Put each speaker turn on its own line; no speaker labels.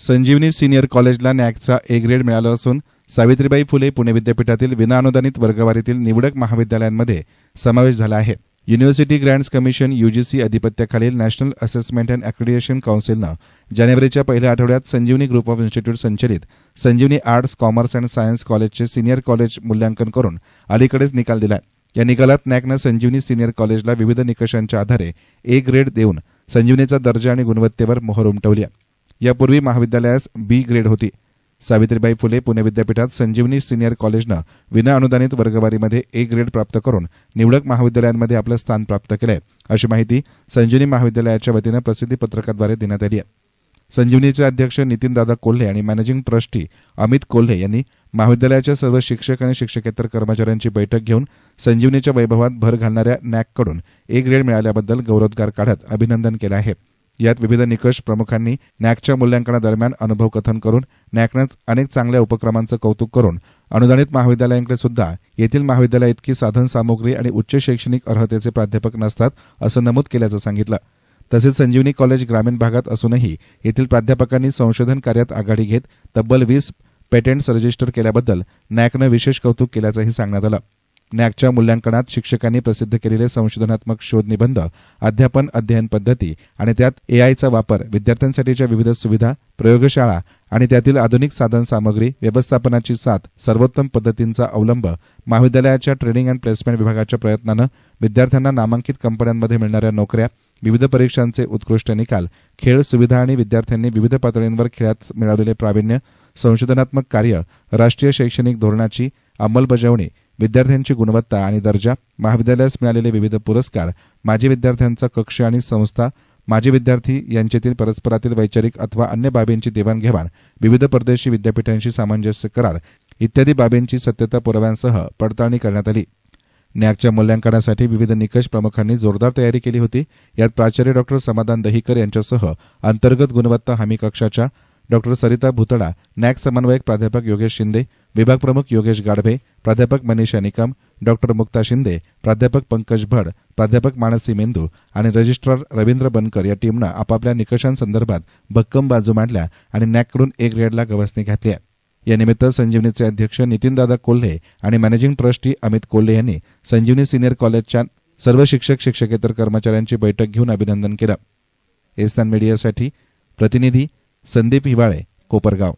संजीवनी senior कॉलेजला नॅकचा A grade मिळाला असून सावित्रीबाई फुले पुणे विद्यापीठातील विनाअनुदानित वर्गवारीतील निवडक महाविद्यालयांमध्ये समावेश झाला आहे युनिव्हर्सिटी ग्रँट्स कमिशन युजीसी अधिपत्याखालील नॅशनल असेसमेंट अँड अॅक्रिडिएशन काउन्सिलनं जानेवारीच्या पहिल्या आठवड्यात संजीवनी ग्रुप ऑफ इन्स्टिट्यूट संचलित Sanjivani arts commerce and science कॉलेजचे सिनियर कॉलेज मूल्यांकन करून अलीकडेच निकाल दिला या निकालात नॅकनं संजीवनी सिनियर कॉलेजला विविध निकषांच्या आधारे ए ग्रेड देऊन संजीवनीचा दर्जा आणि गुणवत्तेवर मोहर उमटवली आहे. यापूर्वी महाविद्यालयास बी ग्रेड होती. सावित्रीबाई फुले पुणे विद्यापीठात संजीवनी सिनियर कॉलेजनं विनाअनुदानित वर्गवारीमध्ये ए ग्रेड प्राप्त करून निवडक महाविद्यालयांमध्ये आपलं स्थान प्राप्त केलंय. अशी माहिती संजीवनी महाविद्यालयाच्या वतीनं प्रसिद्धी पत्रकाद्वारे देण्यात आली आहे. संजीवनीचे अध्यक्ष नितीनदादा कोल्हे आणि मॅनेजिंग ट्रस्टी अमित कोल्हे यांनी महाविद्यालयाच्या सर्व शिक्षक आणि शिक्षकेतर कर्मचाऱ्यांची बैठक घेऊन संजीवनीच्या वैभवात भर घालणाऱ्या नॅककडून ए ग्रेड मिळाल्याबद्दल गौरवोद्गार काढत अभिनंदन केलं आहे. यात विविध निकष प्रमुखांनी नॅकच्या मूल्यांकनादरम्यान अनुभव कथन करून नॅकनं अनेक चांगल्या उपक्रमांचं कौतुक करून अनुदानित महाविद्यालयांकडे सुद्धा येथील महाविद्यालय इतकी साधन सामुग्री आणि उच्च शैक्षणिक अर्हतेचे प्राध्यापक नसतात असं नमूद केल्याचं सांगितलं. तसेच संजीवनी कॉलेज ग्रामीण भागात असूनही येथील प्राध्यापकांनी संशोधन कार्यात आघाडी घेत तब्बल वीस पेटेंट्स रजिस्टर केल्याबद्दल नॅकनं विशेष कौतुक केल्याचंही सांगण्यात आलं. नॅकच्या मूल्यांकनात शिक्षकांनी प्रसिद्ध केलेले संशोधनात्मक शोध निबंध अध्यापन अध्ययन पद्धती आणि त्यात एआयचा वापर विद्यार्थ्यांसाठीच्या विविध सुविधा प्रयोगशाळा आणि त्यातील आधुनिक साधन सामग्री व्यवस्थापनाची साथ सर्वोत्तम पद्धतींचा अवलंब महाविद्यालयाच्या ट्रेनिंग अँड प्लेसमेंट विभागाच्या प्रयत्नानं विद्यार्थ्यांना नामांकित कंपन्यांमध्ये मिळणाऱ्या नोकऱ्या विविध परीक्षांचे उत्कृष्ट निकाल खेळ सुविधा आणि विद्यार्थ्यांनी विविध पातळींवर खेळात मिळवलेले प्रावीण्य संशोधनात्मक कार्य राष्ट्रीय शैक्षणिक धोरणाची अंमलबजावणी विद्यार्थ्यांची गुणवत्ता आणि दर्जा महाविद्यालयास मिळालेले विविध पुरस्कार माजी विद्यार्थ्यांचा कक्ष आणि संस्था माजी विद्यार्थी यांच्यातील परस्परातील वैचारिक अथवा अन्य बाबींची देवाणघेवाण विविध परदेशी विद्यापीठांशी सामंजस्य करार इत्यादी बाबींची सत्यता पुराव्यांसह पडताळणी करण्यात आली. नॅकच्या मूल्यांकनासाठी विविध निकष प्रमुखांनी जोरदार तयारी केली होती. यात प्राचार्य डॉक्टर समाधान दहीकर यांच्यासह अंतर्गत गुणवत्ता हमी कक्षाच्या डॉक्टर सरिता भुतडा नॅक समन्वयक प्राध्यापक योगेश शिंदे विभाग प्रमुख योगेश गाढवे प्राध्यापक मनीषा निकम डॉक्टर मुक्ता शिंदे प्राध्यापक पंकज भड प्राध्यापक मानसी मेंदू आणि रजिस्ट्रार रवींद्र बनकर या टीमनं आपापल्या निकषांसंदर्भात भक्कम बाजू मांडल्या आणि नॅककडून ए ग्रेडला गवसणी घातली आहे. यानिमित्त संजीवनीचे अध्यक्ष नितीनदादा कोल्हे आणि मॅनेजिंग ट्रस्टी अमित कोल्हे यांनी संजीवनी सिनियर कॉलेजच्या सर्व शिक्षक शिक्षकेतर कर्मचाऱ्यांची बैठक घेऊन अभिनंदन केलं एस्तान मीडियासाठी प्रतिनिधी संदीप हिवाळे कोपरगाव